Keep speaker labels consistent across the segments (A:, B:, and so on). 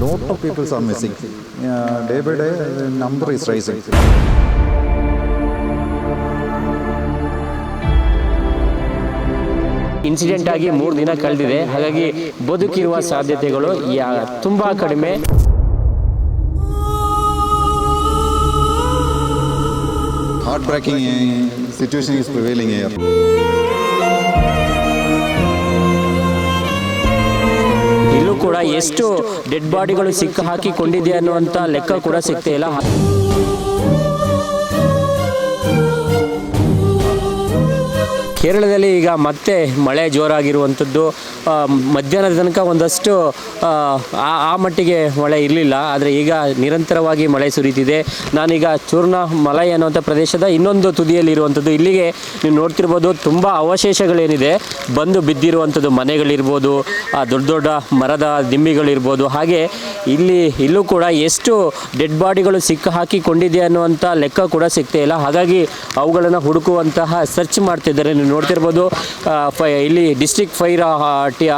A: lot of people are missing. Uh, day by day, the number is rising.
B: Incident ಆಗಿ ಮೂರು ದಿನ ಕಳೆದಿದೆ ಹಾಗಾಗಿ ಬದುಕಿರುವ ಸಾಧ್ಯತೆಗಳು ತುಂಬಾ ಕಡಿಮೆ
A: Heartbreaking uh, situation is prevailing
B: ಕೂಡ ಎಷ್ಟು ಡೆಡ್ ಬಾಡಿಗಳು ಸಿಕ್ಕ ಹಾಕಿಕೊಂಡಿದೆ ಅನ್ನುವಂಥ ಲೆಕ್ಕ ಕೂಡ ಸಿಗ್ತಾ ಇಲ್ಲ. ಕೇರಳದಲ್ಲಿ ಈಗ ಮತ್ತೆ ಮಳೆ ಜೋರಾಗಿರುವಂಥದ್ದು ಮಧ್ಯಾಹ್ನದ ತನಕ ಒಂದಷ್ಟು ಆ, ಆ ಮಟ್ಟಿಗೆ ಮಳೆ ಇರಲಿಲ್ಲ. ಆದರೆ ಈಗ ನಿರಂತರವಾಗಿ ಮಳೆ ಸುರಿತಿದೆ. ನಾನೀಗ ಚೂರ್ಣ ಮಲೈ ಅನ್ನುವಂಥ ಪ್ರದೇಶದ ಇನ್ನೊಂದು ತುದಿಯಲ್ಲಿ ಇರುವಂಥದ್ದು ಇಲ್ಲಿಗೆ ನೀವು ನೋಡ್ತಿರ್ಬೋದು ತುಂಬ ಅವಶೇಷಗಳೇನಿದೆ. ಬಂದು ಬಿದ್ದಿರುವಂಥದ್ದು ಮನೆಗಳಿರ್ಬೋದು ಆ ದೊಡ್ಡ ದೊಡ್ಡ ಮರದ ದಿಮ್ಮಿಗಳಿರ್ಬೋದು. ಹಾಗೆ ಇಲ್ಲಿ ಇಲ್ಲೂ ಕೂಡ ಎಷ್ಟು ಡೆಡ್ ಬಾಡಿಗಳು ಸಿಕ್ಕ ಹಾಕಿಕೊಂಡಿದೆ ಅನ್ನುವಂಥ ಲೆಕ್ಕ ಕೂಡ ಸಿಗ್ತಾ ಇಲ್ಲ. ಹಾಗಾಗಿ ಅವುಗಳನ್ನು ಹುಡುಕುವಂತಹ ಸರ್ಚ್ ಮಾಡ್ತಿದ್ದಾರೆ ನೋಡ್ತಿರ್ಬೋದು. ಫೈ, ಇಲ್ಲಿ ಡಿಸ್ಟಿಕ್ ಫೈರ್ ಟಿ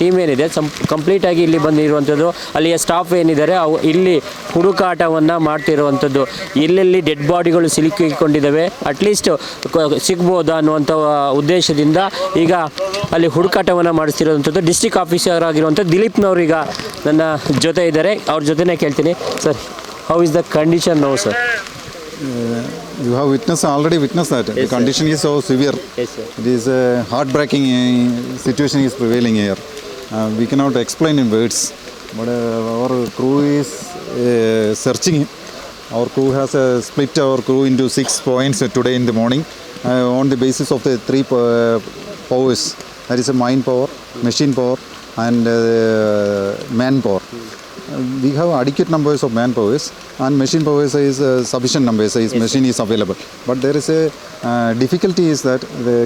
B: ಟೀಮ್ ಏನಿದೆ, ಸಂ ಕಂಪ್ಲೀಟಾಗಿ ಇಲ್ಲಿ ಬಂದಿರುವಂಥದ್ದು. ಅಲ್ಲಿಯ ಸ್ಟಾಫ್ ಏನಿದ್ದಾರೆ, ಅವು ಇಲ್ಲಿ ಹುಡುಕಾಟವನ್ನು ಮಾಡ್ತಿರುವಂಥದ್ದು. ಎಲ್ಲೆಲ್ಲಿ ಡೆಡ್ ಬಾಡಿಗಳು ಸಿಲುಕಿಕೊಂಡಿದ್ದಾವೆ. ಅಟ್ಲೀಸ್ಟ್ ಸಿಗ್ಬೋದಾ ಅನ್ನುವಂಥ ಉದ್ದೇಶದಿಂದ ಈಗ ಅಲ್ಲಿ ಹುಡುಕಾಟವನ್ನು ಮಾಡಿಸ್ತಿರುವಂಥದ್ದು. ಡಿಸ್ಟಿಕ್ ಆಫೀಸರ್ ಆಗಿರುವಂಥ ದಿಲೀಪ್ನವ್ರು ಈಗ ನನ್ನ ಜೊತೆ ಇದ್ದಾರೆ. ಅವ್ರ ಜೊತೆನೇ ಕೇಳ್ತೀನಿ. Sir how is the condition no sir
A: You have witnessed already witnessed that the condition is so severe.
B: Yes, sir.
A: It is a heartbreaking uh, situation is prevailing here. Uh, we cannot explain in words, but uh, our crew is uh, searching. Our crew has uh, split our crew into six points today in the morning uh, on the basis of the three uh, powers. That is a mind power, machine power, and uh, manpower. We have adequate numbers of manpowers and machine powers is uh, sufficient numbers is machine is available. But there is a uh, difficulty is that the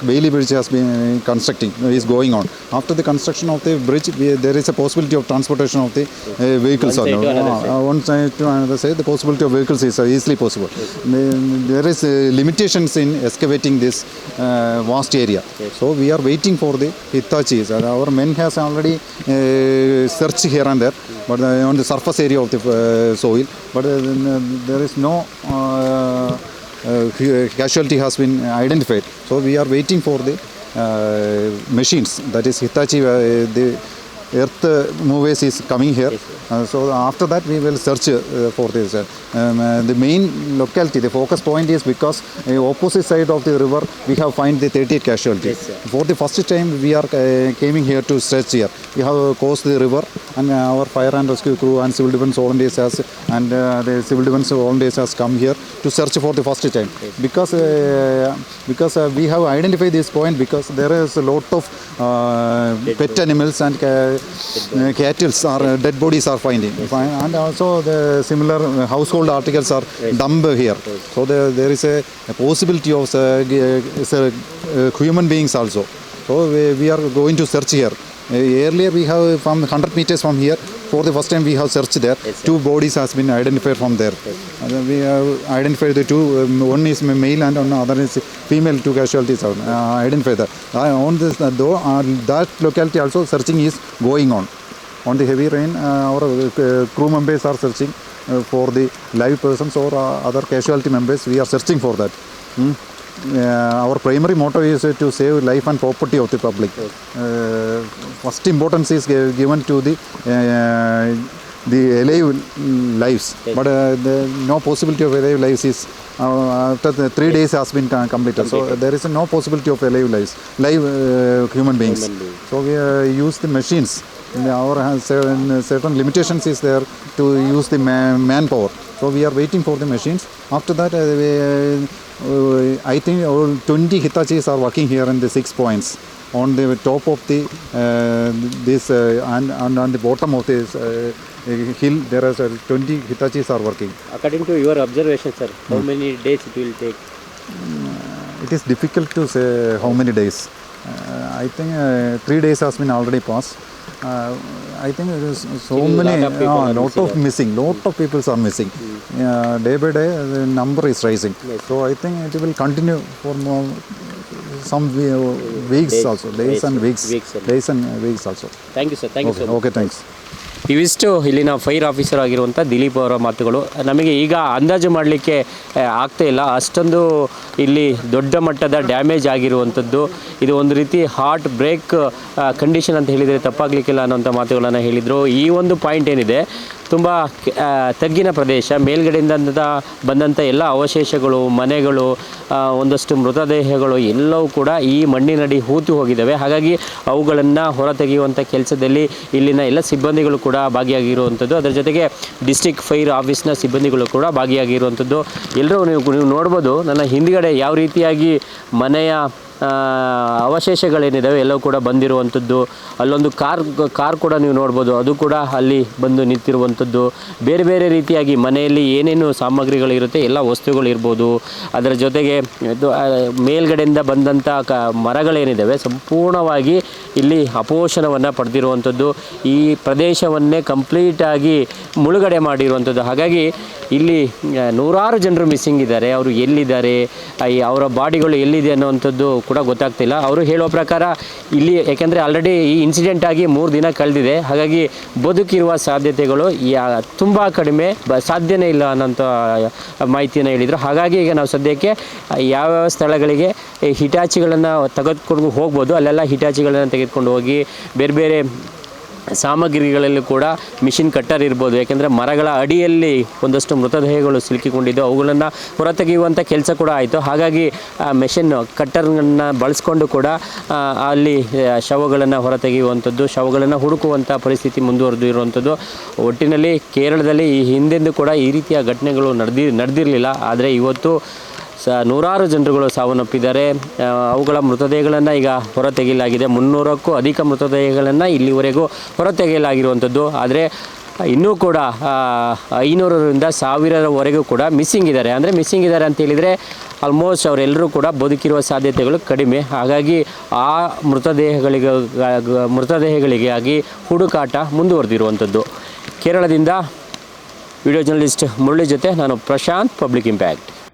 A: uh, Bailey bridge has been constructing is going on. After the construction of the bridge we, there is a possibility of transportation of the uh, vehicles
B: One side to another
A: uh, one side to another side the possibility of vehicles is uh, easily possible. The- there is uh, limitations in excavating this uh, vast area. So we are waiting for the Hitachis our men has already uh, searched here and there but uh, on the surface area of the uh, soil but uh, there is no casualty has been identified. So we are waiting for the machines. That is Hitachi the earth uh, movers is coming here. Uh, so after that we will search uh, for this um, uh, the main locality the focus point is because uh, opposite side of the river we have find the 38 casualties
B: Yes,
A: for the first time we are uh, coming here to search here. We have crossed the river and uh, our fire and rescue crew and civil defense volunteers has and uh, the civil defense volunteers has come here to search for the first time. Because uh, because uh, we have identified this point because there is a lot of uh, pet animals and uh, cattle are uh, dead bodies are finding and also the similar uh, household articles are dumped here so there, there is a, a possibility of uh, uh, uh, human beings also so we, we are going to search here uh, earlier we have from 100 meters from here. For the first time we have searched there. Two bodies has been identified from there. And then we have identified the two um, one is male and one other is female two casualties are uh, identified that uh, on this uh, though uh, that locality also searching is going on. On the heavy rain uh, our uh, crew members are searching uh, for the live persons or uh, other casualty members. We are searching for that. Hmm. Uh, our primary motto is uh, to save life and property of the public uh, first importance is given to the uh, the alive lives but uh, the no possibility of alive lives is uh, after the three days has been co- completed so there is no possibility of alive lives live uh, human beings
B: Human beings.
A: so we uh, use the machines. Our certain, certain limitations is there to use the man, manpower. So we are waiting for the machines. After that, uh, we, uh, I think all 20 Hitachis are working here in the six points on the top of the uh, this uh, and, and on the bottom of this uh, hill there are 20 Hitachis are working.
B: According to your observation sir, how hmm. many days it will take?
A: It is difficult to say how many days. I think three days has been already passed. Uh, I think there is so many,
B: lot of,
A: uh, lot of missing, lot of people are missing. Uh, day by day, the number is rising. So I think it will continue for more, some weeks
B: days,
A: also, days,
B: days
A: and weeks,
B: weeks
A: days and weeks also.
B: Thank you, sir. Thank
A: okay.
B: you, sir.
A: Okay, thanks.
B: ಇವಿಷ್ಟು ಇಲ್ಲಿನ fire officer ಆಗಿರುವಂಥ ದಿಲೀಪ್ ಅವರ ಮಾತುಗಳು. ನಮಗೆ ಈಗ ಅಂದಾಜು ಮಾಡಲಿಕ್ಕೆ ಆಗ್ತಾ ಇಲ್ಲ. ಅಷ್ಟೊಂದು ಇಲ್ಲಿ ದೊಡ್ಡ ಮಟ್ಟದ ಡ್ಯಾಮೇಜ್ ಆಗಿರುವಂಥದ್ದು. ಇದು ಒಂದು ರೀತಿ ಹಾರ್ಟ್ ಬ್ರೇಕ್ ಕಂಡೀಷನ್ ಅಂತ ಹೇಳಿದರೆ ತಪ್ಪಾಗಲಿಕ್ಕಿಲ್ಲ ಅನ್ನೋಂಥ ಮಾತುಗಳನ್ನು ಹೇಳಿದರು. ಈ ಒಂದು ಪಾಯಿಂಟ್ ಏನಿದೆ, ತುಂಬ ತಗ್ಗಿನ ಪ್ರದೇಶ. ಮೇಲ್ಗಡೆಯಿಂದ ಬಂದಂಥ ಎಲ್ಲ ಅವಶೇಷಗಳು, ಮನೆಗಳು ಒಂದಷ್ಟು ಮೃತದೇಹಗಳು ಎಲ್ಲವೂ ಕೂಡ ಈ ಮಣ್ಣಿನಡಿ ಹೂತು ಹೋಗಿದ್ದಾವೆ. ಹಾಗಾಗಿ ಅವುಗಳನ್ನು ಹೊರತೆಗೆಯುವಂಥ ಕೆಲಸದಲ್ಲಿ ಇಲ್ಲಿನ ಎಲ್ಲ ಸಿಬ್ಬಂದಿಗಳು ಕೂಡ ಭಾಗಿಯಾಗಿರುವಂಥದ್ದು. ಅದರ ಜೊತೆಗೆ ಡಿಸ್ಟಿಕ್ ಫೈರ್ ಆಫೀಸ್ನ ಸಿಬ್ಬಂದಿಗಳು ಕೂಡ ಭಾಗಿಯಾಗಿರುವಂಥದ್ದು. ಎಲ್ಲರೂ ನೀವು ನೀವು ನೋಡ್ಬೋದು, ನನ್ನ ಹಿಂದ್ಗಡೆ ಯಾವ ರೀತಿಯಾಗಿ ಮನೆಯ ಅವಶೇಷಗಳೇನಿದ್ದಾವೆ ಎಲ್ಲವೂ ಕೂಡ ಬಂದಿರುವಂಥದ್ದು. ಅಲ್ಲೊಂದು ಕಾರ್ ಕಾರ್ ಕೂಡ ನೀವು ನೋಡ್ಬೋದು, ಅದು ಕೂಡ ಅಲ್ಲಿ ಬಂದು ನಿಂತಿರುವಂಥದ್ದು. ಬೇರೆ ಬೇರೆ ರೀತಿಯಾಗಿ ಮನೆಯಲ್ಲಿ ಏನೇನು ಸಾಮಗ್ರಿಗಳಿರುತ್ತೆ, ಎಲ್ಲ ವಸ್ತುಗಳು ಇರ್ಬೋದು ಅದರ ಜೊತೆಗೆ ಮೇಲ್ಗಡೆಯಿಂದ ಬಂದಂಥ ಕ ಮರಗಳೇನಿದ್ದಾವೆ ಸಂಪೂರ್ಣವಾಗಿ ಇಲ್ಲಿ ಅಪೋಷಣವನ್ನು ಪಡೆದಿರುವಂಥದ್ದು. ಈ ಪ್ರದೇಶವನ್ನೇ ಕಂಪ್ಲೀಟಾಗಿ ಮುಳುಗಡೆ ಮಾಡಿರುವಂಥದ್ದು. ಹಾಗಾಗಿ ಇಲ್ಲಿ ನೂರಾರು ಜನರು ಮಿಸ್ಸಿಂಗ್ ಇದ್ದಾರೆ, ಅವರು ಎಲ್ಲಿದ್ದಾರೆ ಅವರ ಬಾಡಿಗಳು ಎಲ್ಲಿದೆ ಅನ್ನುವಂಥದ್ದು ಕೂಡ ಗೊತ್ತಾಗ್ತಿಲ್ಲ. ಅವರು ಹೇಳುವ ಪ್ರಕಾರ ಇಲ್ಲಿ ಯಾಕೆಂದರೆ ಆಲ್ರೆಡಿ ಈ ಇನ್ಸಿಡೆಂಟ್ ಆಗಿ ಮೂರು ದಿನ ಕಳೆದಿದೆ. ಹಾಗಾಗಿ ಬದುಕಿರುವ ಸಾಧ್ಯತೆಗಳು ತುಂಬ ಕಡಿಮೆ. ಸಾಧ್ಯನೇ ಇಲ್ಲ ಅನ್ನೋಂಥ ಮಾಹಿತಿಯನ್ನು ಹೇಳಿದರು. ಹಾಗಾಗಿ ಈಗ ನಾವು ಸದ್ಯಕ್ಕೆ ಯಾವ್ಯಾವ ಸ್ಥಳಗಳಿಗೆ ಹಿಟಾಚಿಗಳನ್ನು ತೆಗೆದುಕೊಂಡು ಹೋಗ್ಬೋದು. ಅಲ್ಲೆಲ್ಲ ಹಿಟಾಚಿಗಳನ್ನು ತೆಗೆದುಕೊಂಡು ಹೋಗಿ ಬೇರೆ ಬೇರೆ ಸಾಮಗ್ರಿಗಳಲ್ಲಿ ಕೂಡ ಮಿಷಿನ್ ಕಟ್ಟರ್ ಇರ್ಬೋದು, ಯಾಕೆಂದರೆ ಮರಗಳ ಅಡಿಯಲ್ಲಿ ಒಂದಷ್ಟು ಮೃತದೇಹಗಳು ಸಿಲುಕಿಕೊಂಡಿದ್ದು, ಅವುಗಳನ್ನು ಹೊರತೆಗೆಯುವಂಥ ಕೆಲಸ ಕೂಡ ಆಯಿತು. ಹಾಗಾಗಿ, ಆ, ಮೆಷಿನ್ ಕಟ್ಟರ್ಗಳನ್ನು ಬಳಸ್ಕೊಂಡು ಕೂಡ ಅಲ್ಲಿ ಶವಗಳನ್ನು ಹೊರತೆಗೆಯುವಂಥದ್ದು, ಶವಗಳನ್ನು ಹುಡುಕುವಂಥ ಪರಿಸ್ಥಿತಿ ಮುಂದುವರೆದು ಇರುವಂಥದ್ದು. ಒಟ್ಟಿನಲ್ಲಿ ಕೇರಳದಲ್ಲಿ ಈ ಹಿಂದೆಂದು ಕೂಡ ಈ ರೀತಿಯ ಘಟನೆಗಳು ನಡೆದಿ, ನಡೆದಿರಲಿಲ್ಲ. ಆದರೆ ಇವತ್ತು ಸ ನೂರಾರು ಜನರುಗಳು ಸಾವನ್ನಪ್ಪಿದ್ದಾರೆ. ಅವುಗಳ ಮೃತದೇಹಗಳನ್ನು ಈಗ ಹೊರತೆಗೆಯಲಾಗಿದೆ. ಮುನ್ನೂರಕ್ಕೂ ಅಧಿಕ ಮೃತದೇಹಗಳನ್ನು ಇಲ್ಲಿವರೆಗೂ ಹೊರತೆಗೆಯಲಾಗಿರುವಂಥದ್ದು ಆದರೆ, ಇನ್ನೂ ಕೂಡ ಐನೂರರಿಂದ ಸಾವಿರವರೆಗೂ ಕೂಡ ಮಿಸ್ಸಿಂಗ್ ಇದ್ದಾರೆ. ಅಂದರೆ ಮಿಸ್ಸಿಂಗ್ ಇದ್ದಾರೆ ಅಂತ ಹೇಳಿದರೆ ಆಲ್ಮೋಸ್ಟ್ ಅವರೆಲ್ಲರೂ ಕೂಡ ಬದುಕಿರುವ ಸಾಧ್ಯತೆಗಳು ಕಡಿಮೆ. ಹಾಗಾಗಿ ಆ ಮೃತದೇಹಗಳಿಗೆ, ಮೃತದೇಹಗಳಿಗಾಗಿ ಹುಡುಕಾಟ ಮುಂದುವರೆದಿರುವಂಥದ್ದು ಕೇರಳದಿಂದ ವಿಡಿಯೋ ಜರ್ನಲಿಸ್ಟ್ ಮುರಳಿ ಜೊತೆ ನಾನು Prashant, public impact.